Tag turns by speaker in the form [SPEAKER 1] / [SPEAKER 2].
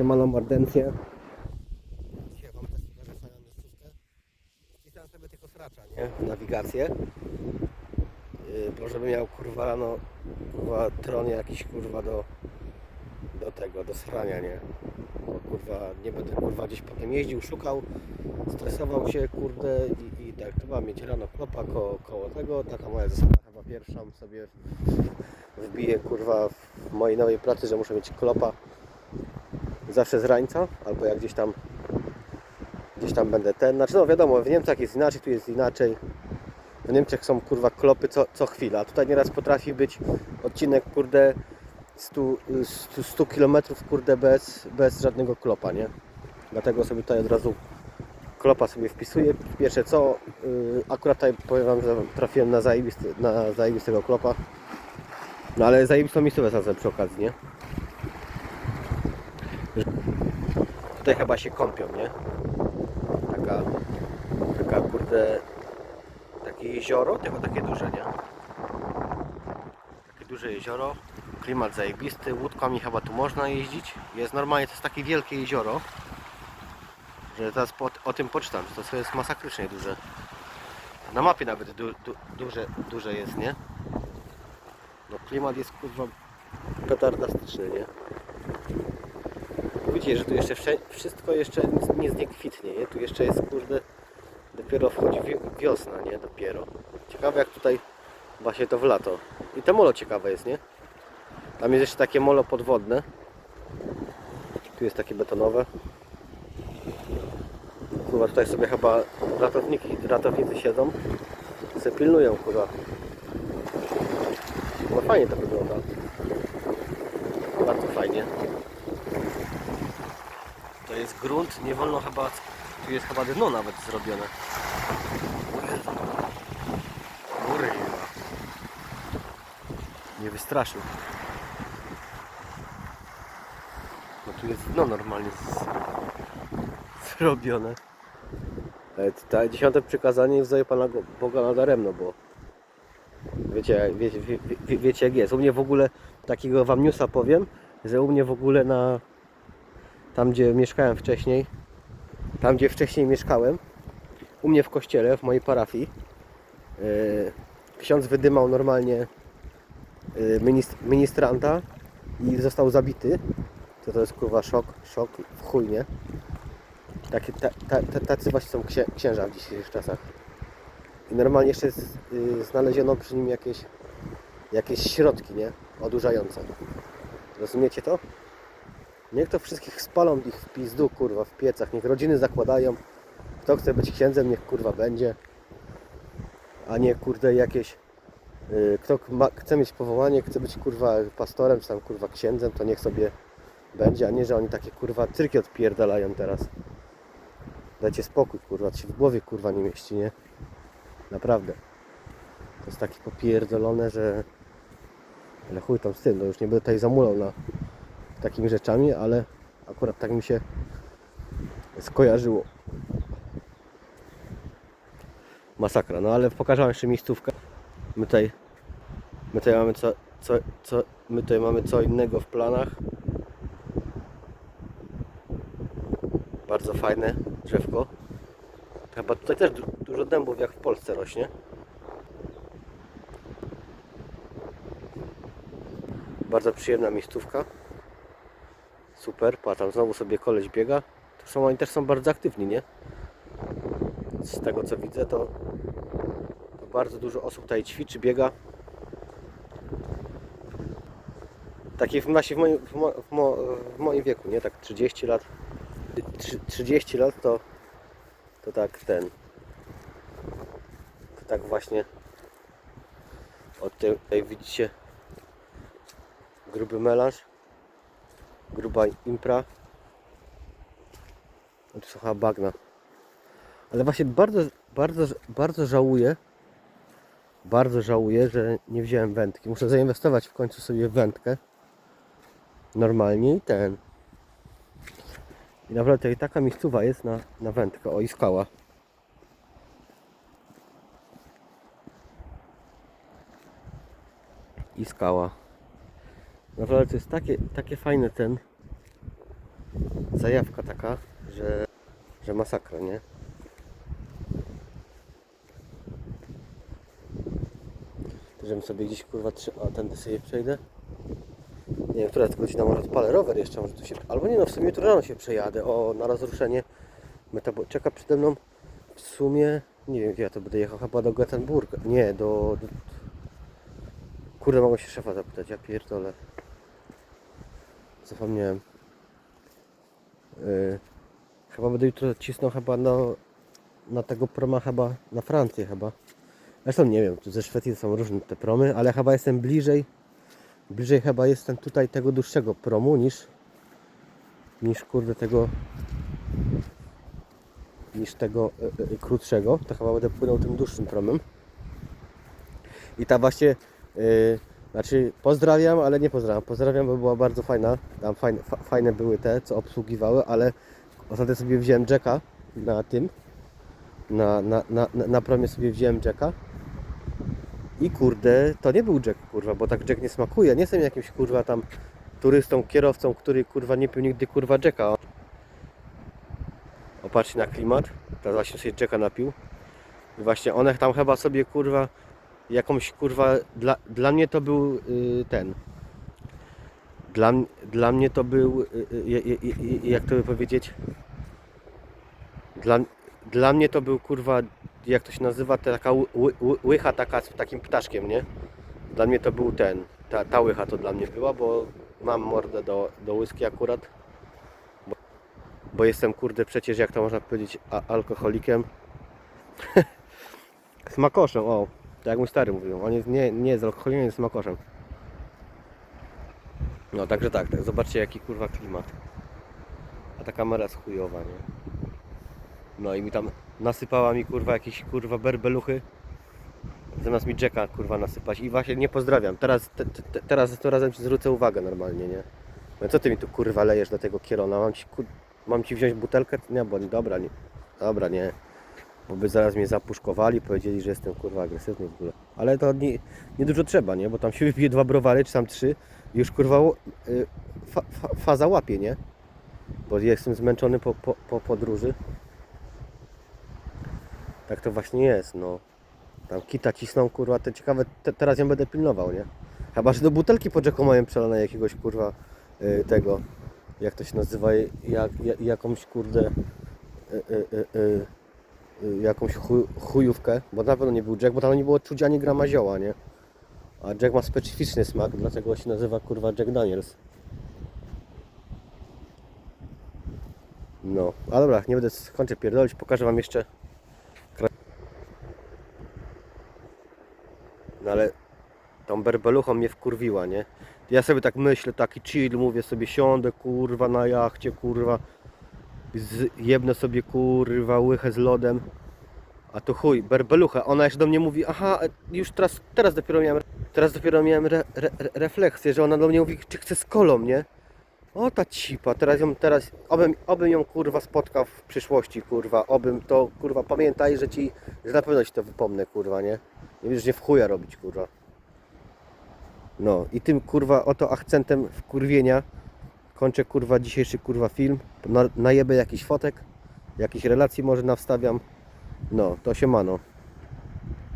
[SPEAKER 1] Siemano mordencje. Dzisiaj wam też. Wpisałem sobie tylko sracza, nie? Nawigację. Yy, bo żeby miał kurwa rano kurwa tron jakiś kurwa do do tego, do srania, nie? Bo kurwa nie będę kurwa gdzieś potem jeździł, szukał, stresował się kurde i, i tak trzeba mieć rano klopa ko, koło tego, taka moja zasada chyba pierwszą sobie wbiję kurwa w mojej nowej pracy, że muszę mieć klopa zawsze z rańca, albo jak gdzieś tam gdzieś tam będę ten, znaczy no wiadomo, w Niemczech jest inaczej, tu jest inaczej w Niemczech są kurwa klopy co, co chwila, tutaj nieraz potrafi być odcinek kurde 100, 100, 100 km kurde bez, bez żadnego klopa, nie? Dlatego sobie tutaj od razu klopa sobie wpisuję. Pierwsze co, yy, akurat tutaj powiem Wam, że trafiłem na, zajebisty, na zajebistego klopa. No ale zajebistą miejscówkę znalazłem przy okazji, nie? Tutaj chyba się kąpią, nie? Taka, taka kurde, takie jezioro, tylko takie duże, nie? Takie duże jezioro, klimat zajebisty, łódkami chyba tu można jeździć. Jest normalnie, to jest takie wielkie jezioro, że teraz po, o tym poczytam, że to jest masakrycznie duże. Na mapie nawet du, du, duże, duże jest, nie? No klimat jest kurwa petardastyczny, nie? Widzicie, że tu jeszcze wszystko jeszcze nie kwitnie, nie? Tu jeszcze jest kurde, dopiero wchodzi wi- wiosna, nie? Dopiero. Ciekawe jak tutaj właśnie to w lato. I to molo ciekawe jest, nie? Tam jest jeszcze takie molo podwodne. Tu jest takie betonowe. Kurwa, tutaj sobie chyba ratowniki, ratownicy siedzą. Se pilnują, kurwa. No fajnie to wygląda. Bardzo fajnie. Grunt, nie wolno chyba, tu jest chyba dno nawet zrobione. Kurwa. Nie wystraszył. No tu jest dno normalnie z... zrobione. To dziesiąte przykazanie wzaje Pana Boga nadaremno, bo wiecie, wiecie, wie, wie, wiecie jak jest. U mnie w ogóle takiego Wam newsa powiem, że u mnie w ogóle na tam gdzie mieszkałem wcześniej, tam gdzie wcześniej mieszkałem, u mnie w kościele, w mojej parafii, yy, ksiądz wydymał normalnie minist- ministranta i został zabity. To to jest kurwa szok, szok w chuj, nie? Takie, ta, ta, ta, tacy właśnie są księ, księża w dzisiejszych czasach. I normalnie jeszcze jest, yy, znaleziono przy nim jakieś, jakieś środki, nie? Odurzające. Rozumiecie to? Niech to wszystkich spalą ich w pizdu, kurwa, w piecach. Niech rodziny zakładają. Kto chce być księdzem, niech kurwa będzie. A nie kurde jakieś. yy, Kto ma, chce mieć powołanie, chce być kurwa pastorem, czy tam kurwa księdzem, to niech sobie będzie, a nie, że oni takie kurwa cyrki odpierdalają teraz. Dajcie spokój, kurwa, to się w głowie kurwa nie mieści, nie? Naprawdę. To jest takie popierdolone, że... Ale chuj tam z tym, no już nie będę tutaj zamulał na takimi rzeczami, ale akurat tak mi się skojarzyło. Masakra, no ale pokażę jeszcze miejscówkę. My tutaj, my tutaj mamy co, co, co, my tutaj mamy co innego w planach. Bardzo fajne drzewko. Chyba tutaj też du- dużo dębów jak w Polsce rośnie. Bardzo przyjemna miejscówka. Super, pa tam znowu sobie koleś biega. To są, oni też są bardzo aktywni, nie? Z tego co widzę to, to bardzo dużo osób tutaj ćwiczy, biega. Takie w, właśnie w, moim, w, mo, w, mo, w moim wieku, nie? Tak 30 lat. Trzy- 30 lat to to tak ten to tak właśnie od tej, tutaj widzicie gruby melanż gruba impra tu bagna ale właśnie bardzo, bardzo, bardzo żałuję bardzo żałuję, że nie wziąłem wędki muszę zainwestować w końcu sobie w wędkę normalnie i ten i naprawdę tutaj taka miejscowa jest na, na wędkę. O i skała. I skała. Naprawdę to jest takie, takie fajne ten. Zajawka taka, że, że masakra, nie? Żebym sobie gdzieś kurwa trzy... A tędy sobie przejdę? Nie wiem, która godzina, może odpalę rower jeszcze, może tu się... Albo nie no, w sumie jutro rano się przejadę, o, na rozruszenie metabo... Czeka przede mną w sumie... Nie wiem, gdzie ja to będę jechał, chyba do Gothenburga. Nie, do... do... Kurde, mogę się szefa zapytać, ja pierdolę. Zapomniałem. Yy, chyba będę jutro cisnął chyba na, na tego proma chyba, na Francję chyba. Zresztą nie wiem, ze Szwecji są różne te promy, ale chyba jestem bliżej, bliżej chyba jestem tutaj tego dłuższego promu niż, niż kurde tego, niż tego y, y, krótszego. To chyba będę płynął tym dłuższym promem. I ta właśnie, y, znaczy pozdrawiam, ale nie pozdrawiam. Pozdrawiam, bo była bardzo fajna. Tam fajne, fa, fajne były te, co obsługiwały, ale ostatnio sobie wziąłem Jacka na tym. Na, na, na, na, na promie sobie wziąłem Jacka. I kurde, to nie był Jack, kurwa, bo tak Jack nie smakuje. Nie jestem jakimś kurwa tam turystą, kierowcą, który kurwa nie pił nigdy kurwa Jacka. Opatrzcie na klimat. Teraz właśnie sobie Jacka napił. I właśnie one tam chyba sobie kurwa jakąś kurwa. Dla, dla mnie to był y, ten. Dla, dla mnie to był. Y, y, y, y, y, jak to by powiedzieć? Dla, dla mnie to był kurwa. Jak to się nazywa? Ta taka ły, ły, łycha taka z takim ptaszkiem, nie? Dla mnie to był ten. Ta, ta łycha to dla mnie była, bo mam mordę do, do whisky akurat. Bo, bo jestem kurde przecież jak to można powiedzieć a, alkoholikiem. Smakoszem, o. Tak jak mój stary mówił. On jest, nie, nie jest alkoholikiem, jest smakoszem. No także tak, tak, zobaczcie jaki kurwa klimat. A ta kamera jest chujowa, nie? No i mi tam nasypała mi kurwa jakieś kurwa berbeluchy. Zamiast mi Jacka kurwa nasypać. I właśnie nie pozdrawiam. Teraz, te, te, teraz to razem ci zwrócę uwagę normalnie, nie? No co ty mi tu kurwa lejesz do tego kierona? Mam ci, kur... Mam ci wziąć butelkę? Nie, bo dobra, nie. Dobra, nie. Bo by zaraz mnie zapuszkowali, powiedzieli, że jestem kurwa agresywny w ogóle. Ale to nie, nie dużo trzeba, nie? Bo tam się wypije dwa browary, czy tam trzy i już kurwa y, fa, fa, faza łapie, nie? Bo jestem zmęczony po, po, po podróży. Tak to właśnie jest, no. Tam kita cisną, kurwa, te ciekawe, te, teraz ją będę pilnował, nie? Chyba, że do butelki po Jacku mają przelane jakiegoś, kurwa, y, tego, jak to się nazywa, jak, jak, jakąś, kurde, y, y, y, y, jakąś chuj, chujówkę, bo na pewno nie był Jack, bo tam nie było czuć ani grama zioła, nie? A Jack ma specyficzny smak, dlatego się nazywa, kurwa, Jack Daniels. No, ale dobra, nie będę skończę pierdolić, pokażę Wam jeszcze No ale tą berbeluchą mnie wkurwiła, nie? Ja sobie tak myślę, taki chill, mówię sobie, siądę kurwa na jachcie, kurwa, jebnę sobie kurwa łychę z lodem, a to chuj, berbelucha, ona jeszcze do mnie mówi, aha, już teraz, teraz dopiero miałem, teraz dopiero miałem re, re, refleksję, że ona do mnie mówi, czy chce z kolą, nie? O ta cipa, teraz ją, teraz, obym, obym ją kurwa spotkał w przyszłości, kurwa, obym to, kurwa, pamiętaj, że ci, że na pewno ci to wypomnę, kurwa, nie? Nie wiesz, nie w chuja robić, kurwa. No i tym, kurwa, oto akcentem wkurwienia kończę, kurwa, dzisiejszy, kurwa, film. Na, najebę jakiś fotek, jakichś relacji może nawstawiam. No, to się mano.